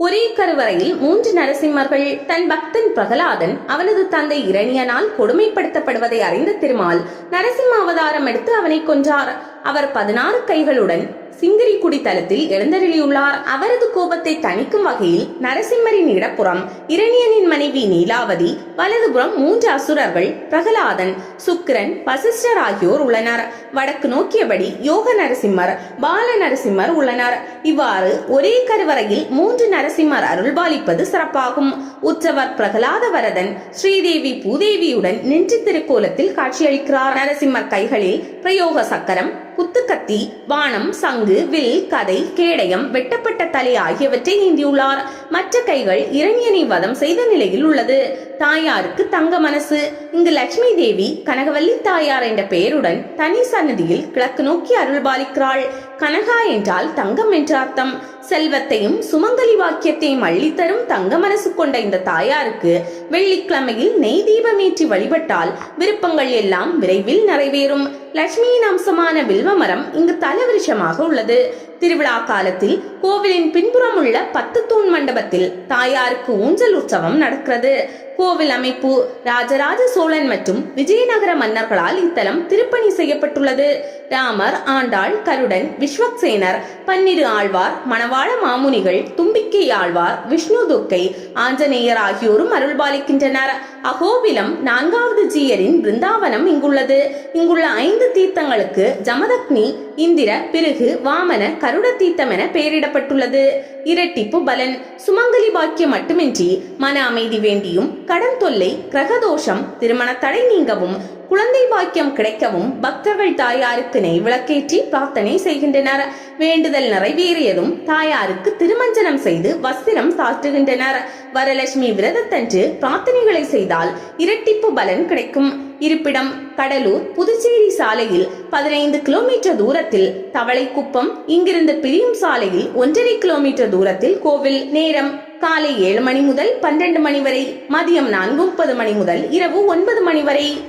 ஒரே கருவறையில் மூன்று நரசிம்மர்கள் தன் பக்தன் பிரகலாதன் அவனது தந்தை இரணியனால் கொடுமைப்படுத்தப்படுவதை அறிந்த திருமால் நரசிம்ம அவதாரம் எடுத்து அவனை கொன்றார். அவர் பதினாறு கைகளுடன் சிங்கிரிக்குடி தலத்தில் எழுந்தருளியுள்ளார். அவரது கோபத்தை தணிக்கும் வகையில் நரசிம்மரின் இடப்புறம் இரணியனின் மனைவி நீலாவதி வலதுபுறம் மூன்று அசுரர்கள் பிரகலாதன் சுக்கிரன் வசிஷ்டர் ஆகியோர் உள்ளனர். வடக்கு நோக்கியபடி யோக நரசிம்மர் பால நரசிம்மர் உள்ளனர். இவ்வாறு ஒரே கருவறையில் மூன்று நரசிம்மர் அருள்பாலிப்பது சிறப்பாகும். உற்சவர் பிரகலாத வரதன் ஸ்ரீதேவி பூதேவியுடன் நின்று திருக்கோலத்தில் காட்சியளிக்கிறார். நரசிம்மர் கைகளில் பிரயோக சக்கரம் கத்தி வானம் சங்கு வில் கதை கேடயம் வெட்டப்பட்ட தலை ஆகியவற்றை ஏந்தியுள்ளார் மற்ற கைகள் இரணியனை வதம் செய்த நிலையில் உள்ளது. தாயாருக்கு தங்க மனசு. இங்கு லட்சுமி தேவி கனகவல்லி தாயார் என்ற பெயருடன் தனி சன்னதியில் கிழக்கு நோக்கி அருள்பாலிக்கிறாள். கனகா என்றால் தங்கம் என்ற அர்த்தம். செல்வத்தையும் சுமங்கலி வாக்கியத்தையும் அள்ளித்தரும் தங்க மனசு கொண்ட இந்த தாயாருக்கு வெள்ளிக்கிழமையில் நெய் தீபமேற்றி வழிபட்டால் விருப்பங்கள் எல்லாம் விரைவில் நிறைவேறும். லட்சுமியின் அம்சமான வில்வமரம் இங்கு தலவிருஷமாக உள்ளது. திருவிழா காலத்தில் கோவிலின் பின்புறம் உள்ள பத்து மண்டபத்தில் தாயாருக்கு ஊஞ்சல் உற்சவம் நடக்கிறது. கோவில் அமைப்பு ராஜராஜ சோழன் மற்றும் விஜயநகர மன்னர்களால் இத்தலம் திருப்பணி செய்யப்பட்டுள்ளது. ராமர் ஆண்டாள் கருடன் விஸ்வக்சேனர் பன்னிரு ஆழ்வார் மணவாள மாமுனிகள் தும்பிக்கை ஆழ்வார் விஷ்ணு துர்க்கை ஆஞ்சநேயர் ஆகியோரும் அருள்பாலிக்கின்றனர். அகோபிலம் நான்காவது ஜீயரின் பிருந்தாவனம் இங்குள்ளது. இங்குள்ள ஐந்து தீர்த்தங்களுக்கு ஜமதக்னி இந்திர பிருகு வாமன கருட தீர்த்தம் என பெயரிடப்பட்டுள்ளது. இரட்டிப்பு பலன். சுமங்கலி பாக்கியம் மட்டுமின்றி மன அமைதி வேண்டியும் கடன் தொல்லை கிரகதோஷம் திருமண தடை நீங்கவும் குழந்தை பாக்கியம் கிடைக்கவும் பக்தர்கள் தாயாருக்கு நெய் விளக்கேற்றி பிரார்த்தனை செய்கின்றனர். வேண்டுதல் நிறைவேறியதும் தாயாருக்கு திருமஞ்சனம் செய்து வஸ்திரம் சாற்றுகின்றனர். வரலட்சுமி விரதத்தன்று பிரார்த்தனைகளை செய்தால் இரட்டிப்பு பலன் கிடைக்கும். இருப்பிடம் கடலூர் புதுச்சேரி சாலையில் பதினைந்து கிலோமீட்டர் தூரத்தில் தவளைக்குப்பம் இங்கிருந்து பிரியும் சாலையில் ஒன்றரை கிலோமீட்டர் தூரத்தில் கோவில் நேரம் காலை ஏழு மணி முதல் பன்னிரண்டு மணி வரை மதியம் நான்கு முப்பது மணி முதல் இரவு ஒன்பது மணி வரை.